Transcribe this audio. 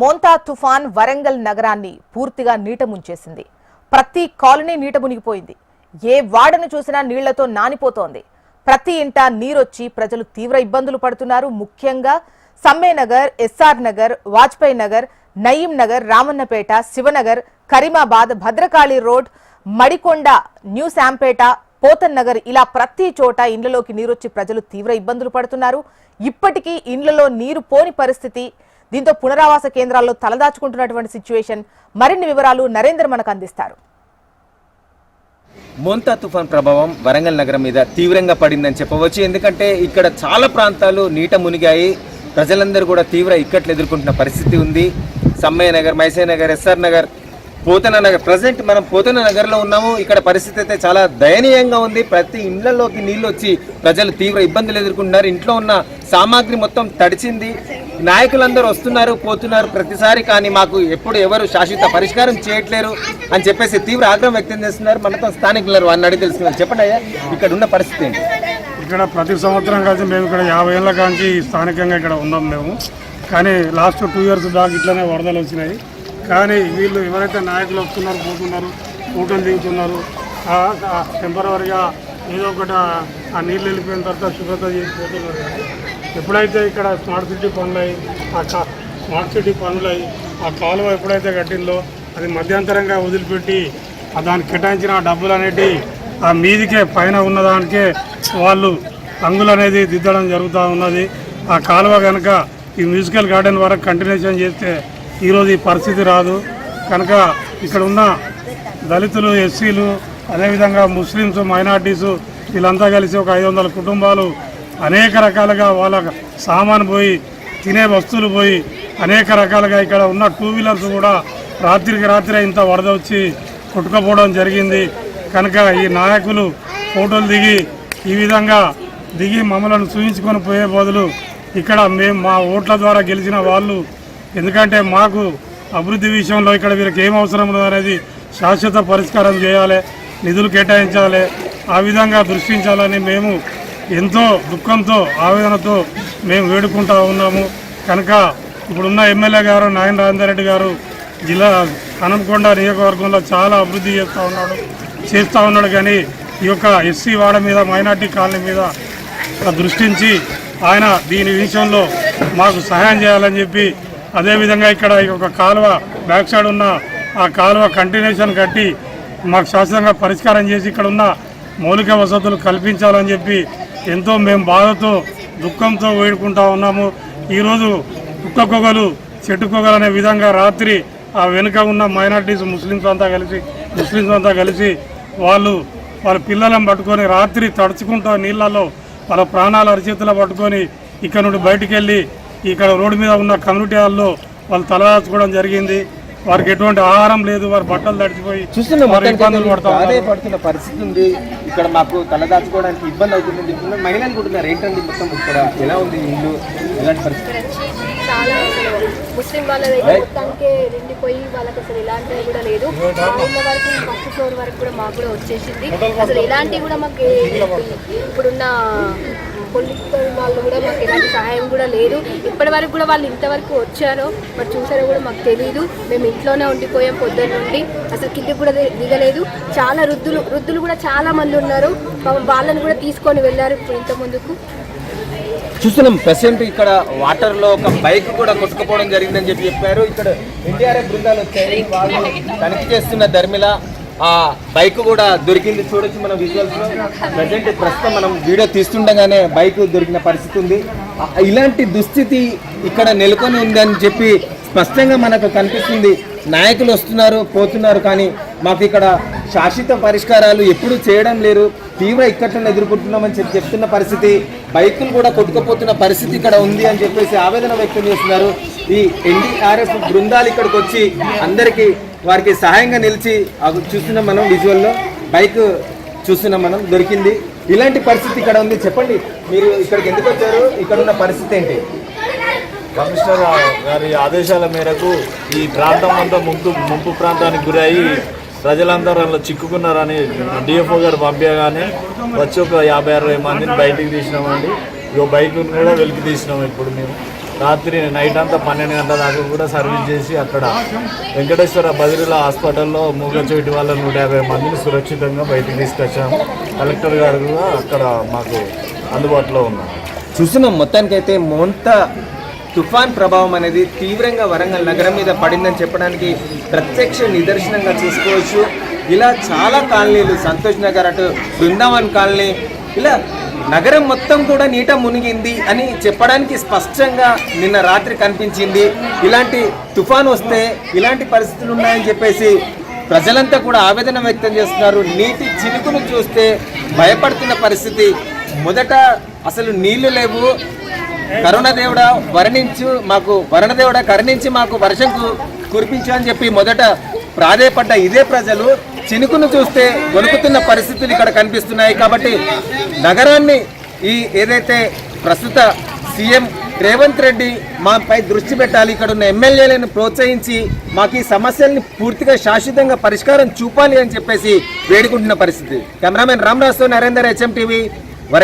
మోంతా తుఫాన్ వరంగల్ నగరాన్ని పూర్తిగా నీట ముంచేసింది ప్రతి కాలనీ నీట మునిగిపోయింది ఏ వాడను చూసినా నీళ్ళతో నానిపోతోంది. ప్రతి ఇంట నీరొచ్చి ప్రజలు తీవ్ర ఇబ్బందులు పడుతున్నారు. ముఖ్యంగా సమ్మే Nagar S R Nagar Vajpayee Nagar Nayeem Nagar Ramannapeta Shivanagar Karimabad Bhadrakali road Madikonda new Shampet Pothan Nagar ఇలా ప్రతి చోట ఇండ్లలోకి నీరొచ్చి ప్రజలు తీవ్ర ఇబ్బందులు పడుతున్నారు. ఇప్పటికీ ఇండ్లలో నీరు పోని పరిస్థితి దీంతో పునరావాస కేంద్రాల్లో తలదాచుకుంటున్నటువంటి సిచ్యువేషన్ మరిన్ని వివరాలు నరేంద్ర మనకు అందిస్తారు. మొంతా తుఫాన్ ప్రభావం వరంగల్ నగరం మీద తీవ్రంగా పడిందని చెప్పవచ్చు. ఎందుకంటే ఇక్కడ చాలా ప్రాంతాలు నీట మునిగాయి. ప్రజలందరూ కూడా తీవ్ర ఇక్కట్లు ఎదుర్కొంటున్న పరిస్థితి ఉంది. Sammaiah Nagar మైసే Nagar S R Nagar Pothana Nagar present మనం పోతన నగర్లో ఉన్నాము. ఇక్కడ పరిస్థితి అయితే చాలా దయనీయంగా ఉంది. ప్రతి ఇళ్ళలోకి నీళ్ళు వచ్చి ప్రజలు తీవ్ర ఇబ్బందులు ఎదుర్కొంటున్నారు. ఇంట్లో ఉన్న సామాగ్రి మొత్తం తడిచింది. నాయకులందరూ వస్తున్నారు పోతున్నారు. ప్రతిసారి కానీ మాకు ఎప్పుడు ఎవరు శాశ్వత పరిష్కారం చేయట్లేరు అని చెప్పేసి తీవ్ర ఆగ్రహం వ్యక్తం చేస్తున్నారు. మనతో స్థానికులు వారిని అడిగి తెలుసుకున్నారు చెప్పండి అయ్యా ఇక్కడ ఉన్న పరిస్థితి ఏంటి? ఇక్కడ ప్రతి సంవత్సరం కలిసి మేము ఇక్కడ యాభై ఏళ్ళ కాంచి స్థానికంగా ఇక్కడ ఉన్నాం మేము. కానీ లాస్ట్ టూ ఇయర్స్ దాకా ఇట్లానే వరదలు వచ్చినాయి. కానీ వీళ్ళు ఎవరైతే నాయకులు వస్తున్నారు పోతున్నారు ఊటలు దిగుతున్నారు టెంపరీగా ఏదో ఒకటి ఆ- నీళ్ళు వెళ్ళిపోయిన తర్వాత శుభ్రత చేసి పోతున్నారు. కానీ ఎప్పుడైతే ఇక్కడ స్మార్ట్ సిటీ పనులై ఆ కా- స్మార్ట్ సిటీ పనులై ఆ కాలువ ఎప్పుడైతే కట్టిందో అది మధ్యంతరంగా వదిలిపెట్టి దానికి కేటాయించిన డబ్బులు అనేటి ఆ మీదికే పైన ఉన్నదానికే వాళ్ళు రంగులు అనేది దిద్దడం జరుగుతూ ఉన్నది. ఆ కాలువ కనుక ఈ మ్యూజికల్ గార్డెన్ వరకు కంటిన్యూషన్ చేస్తే ఈరోజు ఈ పరిస్థితి రాదు. కనుక ఇక్కడ ఉన్న దళితులు ఎస్సీలు అదేవిధంగా ముస్లిమ్స్ మైనార్టీసు వీళ్ళంతా కలిసి ఒక ఐదు వందల కుటుంబాలు అనేక రకాలుగా వాళ్ళ సామాను పోయి తినే వస్తువులు పోయి అనేక రకాలుగా ఇక్కడ ఉన్న టూ వీలర్స్ కూడా రాత్రికి రాత్రి ఇంత వరద వచ్చి కొట్టుకుపోవడం జరిగింది. కనుక ఈ నాయకులు ఫోటోలు దిగి ఈ విధంగా దిగి మమ్మలను చూయించుకొని పోయే బదులు ఇక్కడ మేము మా ఓట్ల ద్వారా గెలిచిన వాళ్ళు ఎందుకంటే మాకు అభివృద్ధి విషయంలో ఇక్కడ వీరికి ఏం అవసరం అనేది శాశ్వత పరిష్కారం చేయాలి నిధులు కేటాయించాలి ఆ విధంగా దృష్టించాలని మేము ఎంతో దుఃఖంతో ఆవేదనతో మేము వేడుకుంటా ఉన్నాము. కనుక ఇప్పుడున్న ఎమ్మెల్యే గారు నాయన రాజేందర్ రెడ్డి గారు జిల్లా హనంకొండ నియోజకవర్గంలో చాలా అభివృద్ధి చేస్తూ ఉన్నాడు చేస్తూ ఉన్నాడు కానీ ఈ యొక్క ఎస్సీ వాడ మీద మైనార్టీ కాలనీ మీద దృష్టించి ఆయన దీని విషయంలో మాకు సహాయం చేయాలని చెప్పి అదేవిధంగా ఇక్కడ ఒక కాలువ బ్యాక్ సైడ్ ఉన్న ఆ కాలువ కంటిన్యూషన్ కట్టి మాకు శాశ్వతంగా పరిష్కారం చేసి ఇక్కడ ఉన్న మౌలిక వసతులు కల్పించాలని చెప్పి ఎంతో మేము బాధతో దుఃఖంతో వేడుకుంటా ఉన్నాము. ఈరోజు కుక్కకొగలు చెట్టుకొగలు అనే విధంగా రాత్రి ఆ వెనుక ఉన్న మైనార్టీస్ ముస్లిమ్స్ అంతా కలిసి ముస్లిమ్స్ అంతా కలిసి వాళ్ళు వాళ్ళ పిల్లలను పట్టుకొని రాత్రి తడుచుకుంటా నీళ్ళల్లో వాళ్ళ ప్రాణాల అరిచేతులు పట్టుకొని ఇక్కడ నుండి బయటికి వెళ్ళి ఇక్కడ రోడ్డు మీద ఉన్న కమ్యూనిటీ హాల్లో వాళ్ళు తలదాచుకోవడం జరిగింది. వారికి ఎటువంటి ఆహారం లేదు. వారి బట్టలు తడిచిపోయి ఇబ్బందులు. పడుతున్న పరిస్థితి ఉంది. ఇక్కడ మాకు తలదాచుకోవడానికి ఇబ్బంది అవుతుంది. చెప్తున్నారు మహిళలు అనుకుంటున్నారు ఏంటండి మొత్తం ఇక్కడ? ఎలా ఉంది ఇల్లు? ఎలాంటి పరిస్థితి? చాలా ముస్లిం వాళ్ళదైతే మొత్తానికి నిండిపోయి వాళ్ళకి అసలు ఇలాంటివి కూడా లేదు. మా ఇళ్ళ వరకు ఫస్ట్ ఫ్లోర్ వరకు కూడా మాకు కూడా వచ్చేసింది. అసలు ఇలాంటివి కూడా మాకు ఇప్పుడున్న పొలిటికల్ వాళ్ళు కూడా మాకు ఎలాంటి సహాయం కూడా లేదు. ఇప్పటి వరకు కూడా వాళ్ళు ఇంతవరకు వచ్చారో మరి చూసారో కూడా మాకు తెలియదు మేము ఇంట్లోనే ఉండిపోయాం పొద్దున్న నుండి. అసలు కిందికి కూడా దిగలేదు. చాలా వృద్ధులు వృద్ధులు కూడా చాలా మంది ఉన్నారు. వాళ్ళని కూడా తీసుకొని వెళ్ళారు ఇప్పుడు ఇంత ముందుకు. చూస్తున్నాం ప్రెసెంట్ ఇక్కడ వాటర్లో ఒక బైక్ కూడా కొట్టుకుపోవడం జరిగిందని చెప్పి చెప్పారు. ఇక్కడ ఎన్డీఆర్ఎఫ్ బృందాలు వచ్చాయి. వాళ్ళు తనిఖీ చేస్తున్న ధర్మిల ఆ బైక్ కూడా దొరికింది చూడొచ్చు మనం విజువల్స్ ప్రజెంట్ ప్రస్తుతం మనం వీడియో తీస్తుండగానే బైక్ దొరికిన పరిస్థితి ఉంది. ఇలాంటి దుస్థితి ఇక్కడ నెలకొని ఉందని చెప్పి స్పష్టంగా మనకు కనిపిస్తుంది. నాయకులు వస్తున్నారు పోతున్నారు కానీ మాకు ఇక్కడ శాశ్వత పరిష్కారాలు ఎప్పుడు చేయడం లేరు తీవ్ర ఇక్కట్లను ఎదుర్కొంటున్నామని చెప్పి చెప్తున్న పరిస్థితి. బైకులు కూడా కొట్టుకుపోతున్న పరిస్థితి ఇక్కడ ఉంది అని చెప్పేసి ఆవేదన వ్యక్తం చేస్తున్నారు. ఈ ఎన్డీఆర్ఎఫ్ బృందాలు ఇక్కడికి వచ్చి అందరికీ వారికి సహాయంగా నిలిచి అవి చూస్తున్నాం మనం విజువల్లో బైక్ చూస్తున్నాం మనం దొరికింది. ఇలాంటి పరిస్థితి ఇక్కడ ఉంది. చెప్పండి మీరు ఇక్కడికి ఎందుకు వచ్చారు? ఇక్కడ ఉన్న పరిస్థితి ఏంటి? కమిషనర్ గారి ఆదేశాల మేరకు ఈ ప్రాంతం అంతా ముంపు ముంపు ప్రాంతానికి గురయ్యి ప్రజలందరూ అందులో చిక్కుకున్నారని డిఎఫ్ఓ గారు పంపించగానే వచ్చి ఒక యాభై అరవై మందిని బయటికి తీసినామండి. ఇక బైక్ కూడా వెలికి తీసినాం ఇప్పుడు మేము. రాత్రి నైట్ అంతా పన్నెండు గంటల దాకా కూడా సర్వీస్ చేసి అక్కడ వెంకటేశ్వర బదిరీల హాస్పిటల్లో మూగచోటి వాళ్ళ నూట యాభై మందిని సురక్షితంగా బయటికి తీసుకొచ్చాము కలెక్టర్ గారు కూడా అక్కడ మాకు అందుబాటులో ఉన్నారు. చూస్తున్నాం మొత్తానికైతే మొంత తుఫాన్ ప్రభావం అనేది తీవ్రంగా వరంగల్ నగరం మీద పడిందని చెప్పడానికి ప్రత్యక్ష నిదర్శనంగా చూసుకోవచ్చు. ఇలా చాలా కాలనీలు సంతోష్ నగర్ అటు బృందావన్ కాలనీ ఇలా నగరం మొత్తం కూడా నీట మునిగింది అని చెప్పడానికి స్పష్టంగా నిన్న రాత్రి కనిపించింది. ఇలాంటి తుఫాన్ వస్తే ఇలాంటి పరిస్థితులు ఉన్నాయని చెప్పేసి ప్రజలంతా కూడా ఆవేదన వ్యక్తం చేస్తున్నారు. నీటి చినుకును చూస్తే భయపడుతున్న పరిస్థితి. మొదట అసలు నీళ్ళు లేవు. కరుణదేవుడా వరణించు మాకు వరుణదేవుడా కరుణించి మాకు వర్షం కురిపించు అని చెప్పి మొదట ప్రాధేయపడ్డ ఇదే ప్రజలు. చినుకును చూస్తే వణుకుతున్న పరిస్థితులు ఇక్కడ కనిపిస్తున్నాయి కాబట్టి నగరాన్ని ఈ ఏదైతే ప్రస్తుత సీఎం రేవంత్ రెడ్డి మాపై దృష్టి పెట్టాలి ఇక్కడ ఉన్న ఎమ్మెల్యేలను ప్రోత్సహించి మాకు ఈ సమస్యల్ని పూర్తిగా శాశ్వతంగా పరిష్కారం చూపాలి అని చెప్పేసి వేడుకుంటున్న పరిస్థితి. కెమెరామెన్ రామరాజుతో నరేందర్ హెచ్ఎం టీవీ